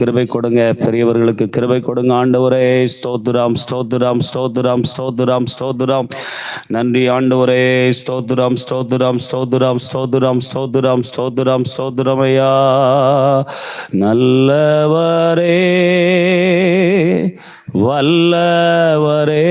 கிருபை கொடுங்க பெரியவர்களுக்கு கிருபை கொடுங்க. ஆண்டவரே ஸ்தோத்திரம் ஸ்தோத்திரம் ஸ்தோத்திரம் ஸ்தோத்திரம் ஸ்தோத்திரம். நன்றி ஆண்டவரே ஸ்தோத்திரம் ஸ்தோத்திரம் ஸ்தோத்திரம் ஸ்தோத்திரம் ஸ்தோத்திரம் ஸ்தோத்திரம் ஸ்தோத்திரம் ஐயா. நல்லவரே வல்லவரே.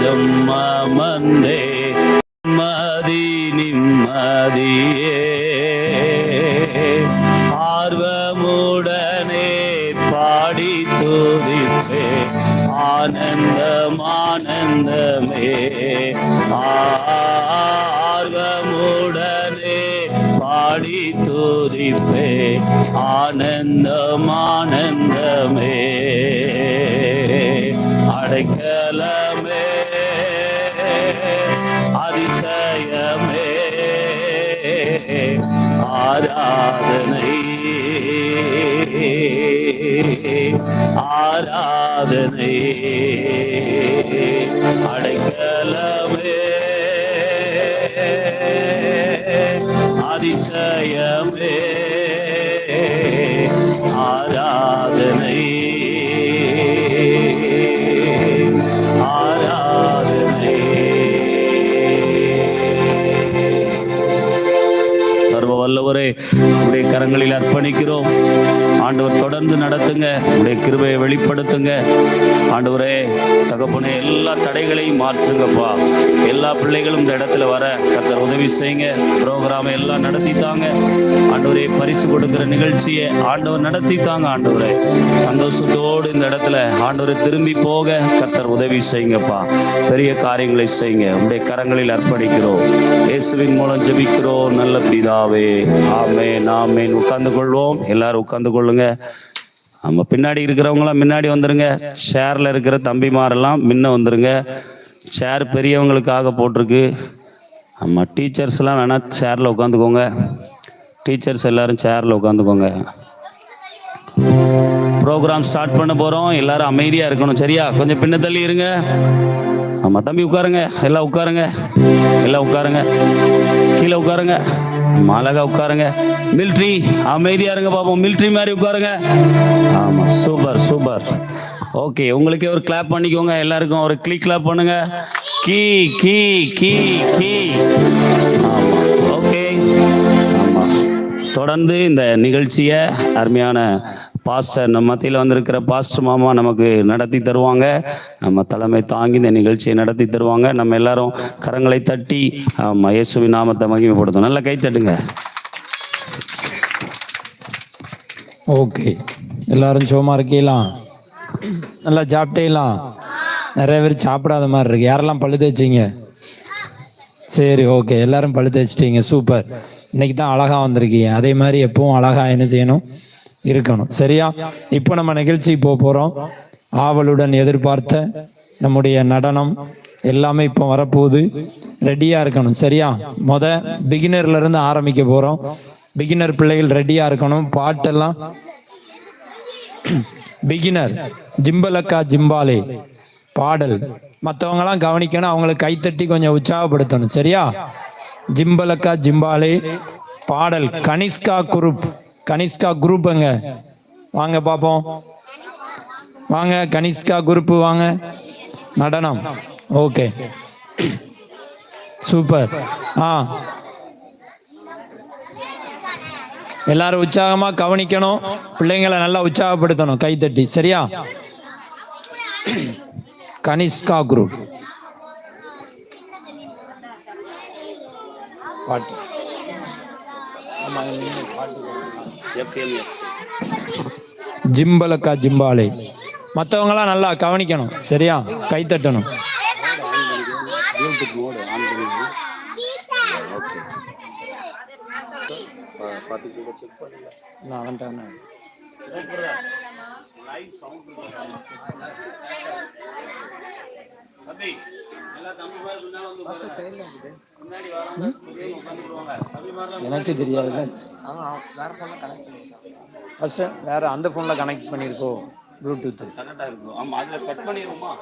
பாதம் அமர்ந்தே நிம்மதி நிம்மதியே. ஆர்வமுடனே பாடி துதிப்பே ஆனந்தம் ஆனந்தமே ஆர்வமுடனே பாடி துதிப்பே ஆனந்தம் ஆனந்தமே அடைக்கலமே ஆராதனை ஆராதனை அடைக்கலமே அதிசயமே. கரங்களில் அர்ப்பணிக்கிறோம். ஆண்டவர் தொடர்ந்து நடத்துங்க. உடைய கிருபையை வெளிப்படுத்துங்க. ஆண்டவரே தகப்பனே எல்லா தடைகளையும் மாற்றுங்கப்பா. எல்லா பிள்ளைகளும் இந்த இடத்துல வர கர்த்தர் உதவி செய்யுங்க. ப்ரோக்ராமை எல்லாம் நடத்தித்தாங்க ஆண்டவரே பரிசு கொடுக்குற நிகழ்ச்சியை ஆண்டவர் நடத்தித்தாங்க ஆண்டவரை. சந்தோஷத்தோடு இந்த இடத்துல ஆண்டவரை திரும்பி போக கத்தர் உதவி செய்யுங்கப்பா. பெரிய காரியங்களை செய்யுங்க. உடைய கரங்களில் அர்ப்பணிக்கிறோம். இயேசுவின் மூலம் ஜெபிக்கிறோம். நல்ல பிதாவே. ஆமே ஆமென். உட்கார்ந்து கொள்வோம். எல்லாரும் உட்கார்ந்து கொள்ளுங்க. நம்ம பின்னாடி இருக்கிறவங்களாம் முன்னாடி வந்துருங்க. சேர்ல இருக்கிற தம்பிமாரெல்லாம் முன்ன வந்துருங்க. சேர் பெரியவங்களுக்காக போட்டிருக்கு. ஆமாம் டீச்சர்ஸ்லாம் வேணால் சேரில் உட்காந்துக்கோங்க. டீச்சர்ஸ் எல்லாரும் சேரில் உட்காந்துக்கோங்க. ப்ரோக்ராம் ஸ்டார்ட் பண்ண போகிறோம் எல்லாரும் அமைதியாக இருக்கணும் சரியா? கொஞ்சம் பின்ன தள்ளி இருங்க. ஆமாம் தம்பி உட்காருங்க. எல்லாம் உட்காருங்க. எல்லாம் உட்காருங்க. கீழே உட்காருங்க. ஆமா, உட்காருங்க. மிலிட்ரி அமைதியாக இருங்க பாப்போம். மிலிட்ரி மாதிரி உட்காருங்க. ஆமாம் சூப்பர் சூப்பர் ஓகே உங்களுக்கே ஒரு கிளாப் பண்ணிக்கோங்க. எல்லாருக்கும் ஒரு கிளிக் கிளாப் பண்ணுங்க. கீ கீ கீ கீ. ஓகே தொடர்ந்து இந்த நிகழ்ச்சியை அருமையான பாஸ்டர் நம்ம மத்தியில் வந்திருக்கிற பாஸ்டர் மாமா நமக்கு நடத்தி தருவாங்க. நம்ம தலைமை தாங்கி இந்த நிகழ்ச்சியை நடத்தி தருவாங்க. நம்ம எல்லாரும் கரங்களை தட்டி ஆமாம் இயேசுவின் நாமத்தை மகிமைப்படுத்தும் நல்லா கை தட்டுங்க. ஓகே எல்லாரும் சோமா இருக்கீங்களா? நல்லா சாப்பிட்டேலாம் நிறைய பேர் சாப்பிடாத மாதிரி இருக்கு. யாரெல்லாம் பழு தேய்ச்சிங்க சரி ஓகே எல்லாரும் பழு தேய்ச்சிட்டீங்க சூப்பர் இன்னைக்கு தான் அழகா வந்திருக்கீங்க. அதே மாதிரி எப்பவும் அழகா என்ன செய்யணும்? இருக்கணும். சரியா? இப்போ நம்ம நிகழ்ச்சிக்கு போக போறோம். ஆவலுடன் எதிர்பார்த்த நம்முடைய நடனம் எல்லாமே இப்போ வரப்போகுது. ரெடியா இருக்கணும். சரியா? முத பிகினர்ல இருந்து ஆரம்பிக்க போறோம். பிகினர் பிள்ளைகள் ரெடியா இருக்கணும். பாட்டெல்லாம் பிகினர் ஜிம்பலக்கா ஜிம்பாலே பாடல். மற்றவங்களாம் கவனிக்கணும் அவங்களுக்கு கைத்தட்டி கொஞ்சம் உற்சாகப்படுத்தணும். சரியா? ஜிம்பலக்கா ஜிம்பாலே பாடல். கனிஷ்கா குரூப். கனிஷ்கா குரூப் எங்க? வாங்க பார்ப்போம் வாங்க கனிஷ்கா குரூப் வாங்க. நடனம். ஓகே. சூப்பர் ஆ எல்லாரும் உற்சாகமா கவனிக்கணும். பிள்ளைங்களை நல்லா உற்சாகப்படுத்தணும். கைத்தட்டி சரியா? கனிஷ்கா குரூப் பாட்டு. ஜிம்பலக்கா ஜிம்பாலே. மற்றவங்களாம் நல்லா கவனிக்கணும். சரியா? கை தட்டணும் நான் வந்துட்டேன் எனக்கு தெரியாதுல்ல ஃபஸ்ட்டு வேற அந்த ஃபோனில் கனெக்ட் பண்ணியிருக்கோ ப்ளூடூத் கரெக்டா இருக்கும் ஆமா அதுல கட் பண்ணிடுவோமா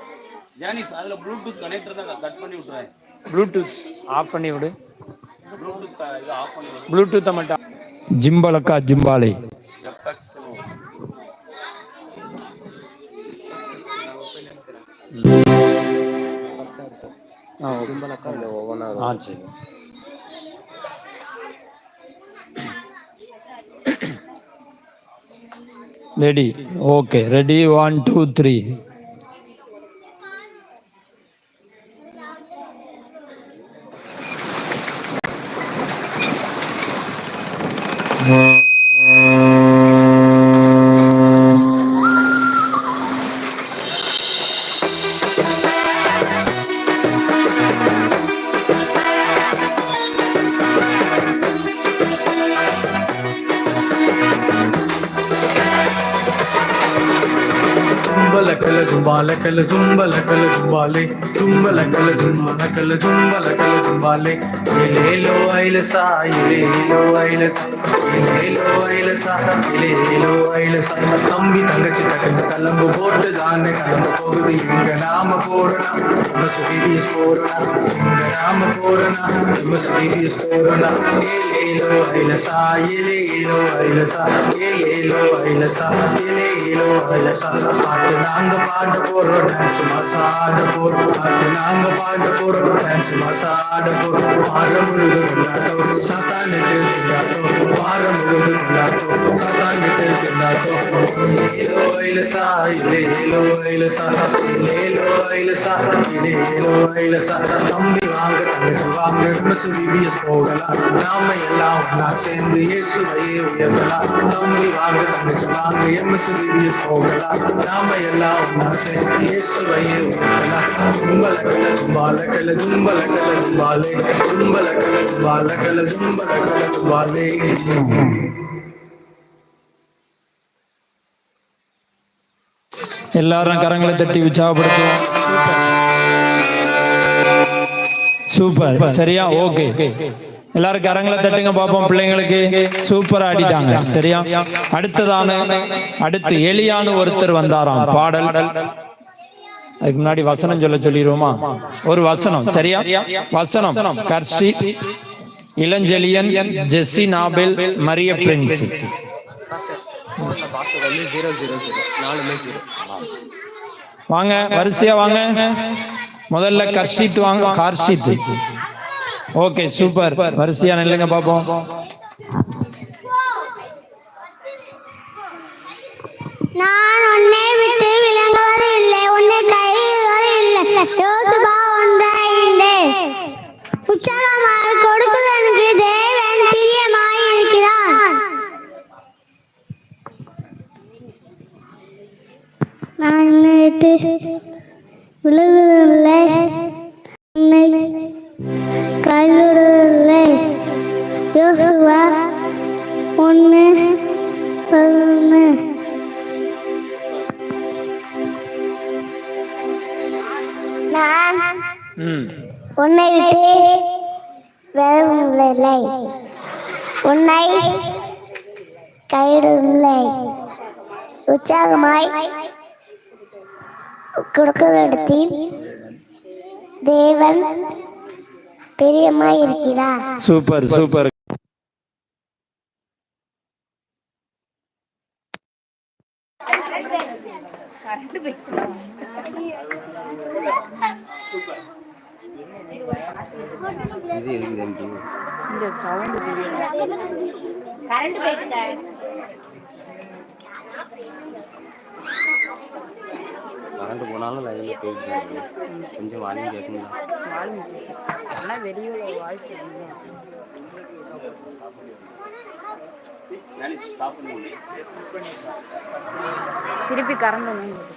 ஜானிஸ் அதுல ப்ளூடூத் கனெக்டர் தான் கட் பண்ணி விட்டுறேன். ப்ளூடூத் ஆஃப் பண்ணி விடு. ப்ளூடூத் இது ஆஃப் பண்ணி விடு ப்ளூடூத்தை மட்டும் ஜிம்பலக்கா ஜிம்பாலே எஃப்எக்ஸ் ஆ ஆ சரி ready okay ready one two three జుంబల కల జుంబాల కల జుంబల కల జుంబాలే జుంబల కల జుంబల కల జుంబల కల జుంబాలే ఇలేలో ఐలసా ఇలేలో ఐలసా ఇలేలో ఐలసా ఇలేలో ஐலசா தம்பி தங்கச்சி டக்குன்னு கலம்பு போட்டு தானே கலந்து போகுது எங்க நாம போறனா நம்ம சுவிபிஎஸ் போறனா எங்க நாம போறனா நம்ம சுவிபிஎஸ் போறனா ஏலேலோ ஐலசா ஏலேலோ ஐலசா ஏலேலோ ஐலசா ஏலேலோ ஐலசா பாட்டு நாங்க பாட போறோம் டான்ஸ் மசாட போறோம். பாட்டு நாங்க பாட போறோம் டான்ஸ் மாசா ஆட போறோம். வாரம் முழுதும் கொண்டாட்டம் சாத்தானுக்கு கொண்டாட்டம் வாரம் முழுதும் கொண்டாட்டம் சாத்தானுக்கு கொண்டாட்டம் இலேலோ ஐலசா இலேலோ ஐலசா இலேலோ ஏலோ இலேலோ ஐலசா தம்பி வாங்க தங்கச்சி வாங்க நம்ம சுவிபிஎஸ் போகலாம் நாம எல்லாம் ஒன்னா சேர்ந்து இயேசுவையே உயர்த்தலாம் தம்பி வாங்க தங்கச்சி வாங்க எம் சுவிபிஎஸ் போகலாம் நாம எல்லாம் ஒன்னா சேர்ந்து இயேசுவையே உயர்த்தலாம் ஜும்பல கல ஜும்பால கல ஜும்பல கல ஜும்பாலே ஜும்பல கல ஜும்பால கல ஜும்பல கல ஜும்பாலே எல்லாரும் கரங்களை தட்டி உற்சாகப்படுத்துவோம். சூப்பர் சரியா? ஓகே எல்லாரும் கரங்களை தட்டுங்க பாப்போம். பிள்ளைங்களுக்கு சூப்பரா ஆடிட்டாங்க. சரியா? அடுத்ததான அடுத்து எலியான்னு ஒருத்தர் வந்தாராம். பாடல். அதுக்கு முன்னாடி வசனம் சொல்ல சொல்லிடுவோமா? ஒரு வசனம். சரியா? வசனம். கர்ஷி இளஞ்செலியன் ஜெஸ்ஸி நாபெல் மரிய பிரின்ஸ் வாங்க. வரிசையா வாங்க. முதல்ல கர்ஷித் வாங்க. கார்ஷித் ஓகே சூப்பர் வரிசையா நில்லுங்க பாப்போம். நான் உன்னை விட்டு விலகுவது இல்லை உன்னை கைவிடுவது இல்லை. யோசுவா ஒன்றாயின்றே உற்சாகமாக கொடுப்பதற்கு தேவன் பிரியமாய் இருக்கிறார். நான் உன்னை விட்டு விலகுவதில்லை உன்னை விட்டு விலகும்லை உன்னை கையிடும்லை உற்சாகமாய் கொடுக்கும் இடத்தில் தேவன் பிரியமாய் இருக்கிறார். Super super. கரண்ட் போய். இது இந்த சவுண்ட் கரண்ட் கரண்ட் போனாலும் லைவ்ல போயிட்டு கொஞ்சம் வால்யூம் கேட்குங்களா ஆனால் வெளியூர் வாய்ஸ் திருப்பி கரண்ட் வந்து